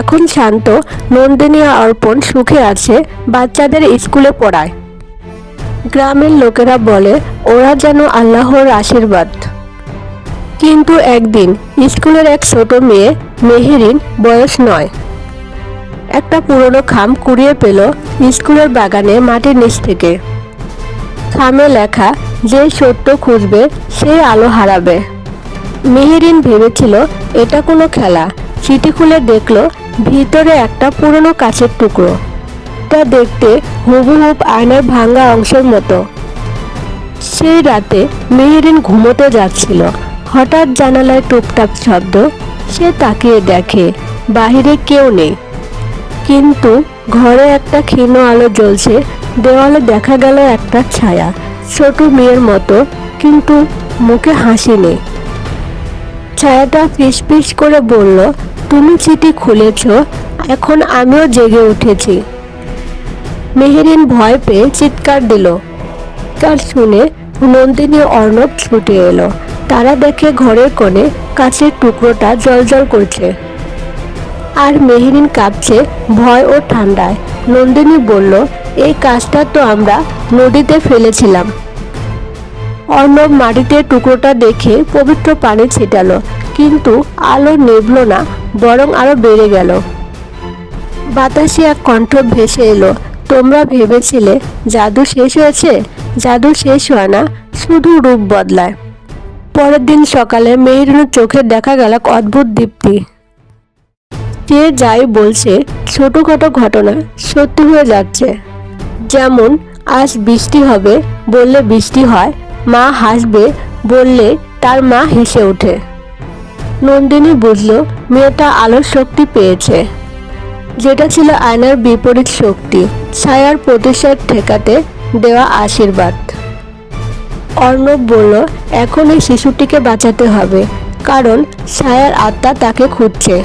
এখন শান্ত নন্দিনী অর্পণ সুখে আছে, বাচ্চাদের স্কুলে পড়ায়। গ্রামের লোকেরা বলে, ওরা যেন আল্লাহর আশীর্বাদ। কিন্তু একদিন স্কুলের এক ছোট মেয়ে, মেহেরিন, বয়স নয়। একটা পুরনো খাম কুড়িয়ে পেল স্কুলের বাগানে মাটির নিচ থেকে। খামে লেখা, যে সত্য খুঁজবে, সে আলো হারাবে। মেহেরিন ভেবেছিল, এটা কোনো খেলা। চিঠি খুলে দেখল ভিতরে একটা পুরনো কাছের টুকরো। তা দেখতে হুবহুব আয়নার ভাঙ্গা অংশের মতো। সেই রাতে মেহেরিন ঘুমোতে যাচ্ছিল। হঠাৎ জানালায় টুপটাপ শব্দ, সে তাকিয়ে দেখে, বাহিরে কেউ নেই। কিন্তু ঘরে একটা ক্ষীণ আলো জ্বলছে, দেওয়ালে দেখা গেল একটা ছায়া, ছোট মেয়ের মতো, কিন্তু মুখে হাসি নেই। ছায়াটা ফিস ফিস করে বলল তুমি চিঠি খুলেছ, এখন আমিও জেগে উঠেছি। মেহেরিন ভয় পেয়ে চিৎকার দিল। তার শুনে নন্দিনী অর্ণব ছুটে এলো। তারা দেখে ঘরের কোণে কাছের টুকরোটা জলজল করছে। আর মেহেরিন কাঁপছে ভয় ও ঠান্ডায়। নন্দিনী বলল, এই কাজটা তো আমরা নদীতে ফেলেছিলাম। অর্ণব মাটিতে টুকরোটা দেখে পবিত্র পানি ছিটালো, কিন্তু আলো নেভল না। বরং আরও বেড়ে গেল। বাতাসে এক কণ্ঠ ভেসে এলো। তোমরা ভেবেছিলে জাদু শেষ হয়েছে? জাদু শেষ হয় না, শুধু রূপ বদলায়। পরের দিন সকালে মেহেরিনের চোখে দেখা গেল এক অদ্ভুত দীপ্তি। যে যাই বলছে, ছোটখাটো ঘটনা সত্যি হয়ে যাচ্ছে। যেমন, আজ বৃষ্টি হবে, বললে বৃষ্টি হয়, মা হাসবে, বললে তার মা হেসে ওঠে। নন্দিনী বুঝল মেয়েটা আলোর শক্তি পেয়েছে। যেটা ছিল আয়নার বিপরীত শক্তি, ছায়ার প্রতিশোধ ঠেকাতে দেওয়া আশীর্বাদ। অর্ণব বলল, এখন এই শিশুটিকে বাঁচাতে হবে, কারণ ছায়ার আত্মা তাকে খুঁজছে।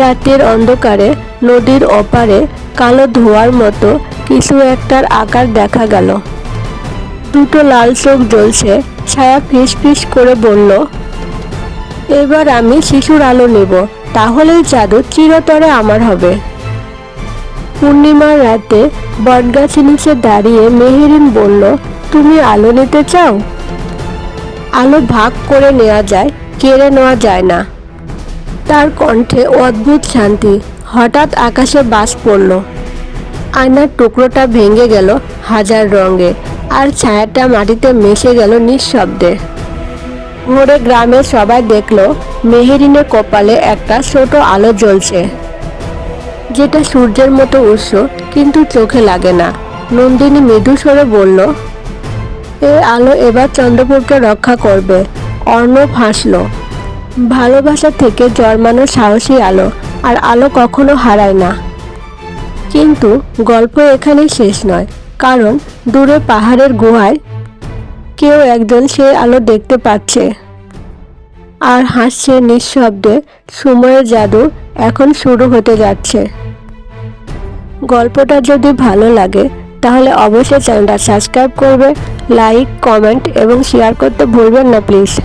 রাতের অন্ধকারে নদীর ওপারে কালো ধোয়ার মতো কিছু একটার আকার দেখা গেল। দুটো লাল চোখ জ্বলছে, ছায়া ফিস ফিস করে বলল এবার আমি শিশুর আলো নেব, তাহলেই জাদু চিরতরে আমার হবে। পূর্ণিমার রাতে বটগাছের নিচে দাঁড়িয়ে মেহেরিন বলল, তুমি আলো নিতে চাও? আলো ভাগ করে নেওয়া যায়, কেড়ে নেওয়া যায় না। তার কণ্ঠে অদ্ভুত শান্তি, হঠাৎ আকাশে বাস পড়ল। আয়নার টুকরোটা ভেঙে গেল হাজার রঙে, আর ছায়াটা মাটিতে মিশে গেল নিঃশব্দে। ভোরে গ্রামের সবাই দেখল, মেহেরিনের কপালে একটা ছোট আলো জ্বলছে। যেটা সূর্যের মতো উৎস, কিন্তু চোখে লাগে না। নন্দিনী মৃদু স্বরে বলল, এ আলো এবার চন্দ্রপুরকে রক্ষা করবে। অর্ণব হাসলো, ভালোবাসা থেকে জন্মানো সাহসী আলো, আর আলো কখনো হারায় না। কিন্তু গল্প এখানেই শেষ নয়, কারণ দূরে পাহাড়ের গুহায় কেউ একজন সেই আলো দেখতে পাচ্ছে। আর হাসছে নিঃশব্দে। সময়ের জাদু এখন শুরু হতে যাচ্ছে। গল্পটা যদি ভালো লাগে, তাহলে অবশ্যই চ্যানেলটা সাবস্ক্রাইব করবে, লাইক, কমেন্ট এবং শেয়ার করতে ভুলবেন না, প্লিজ।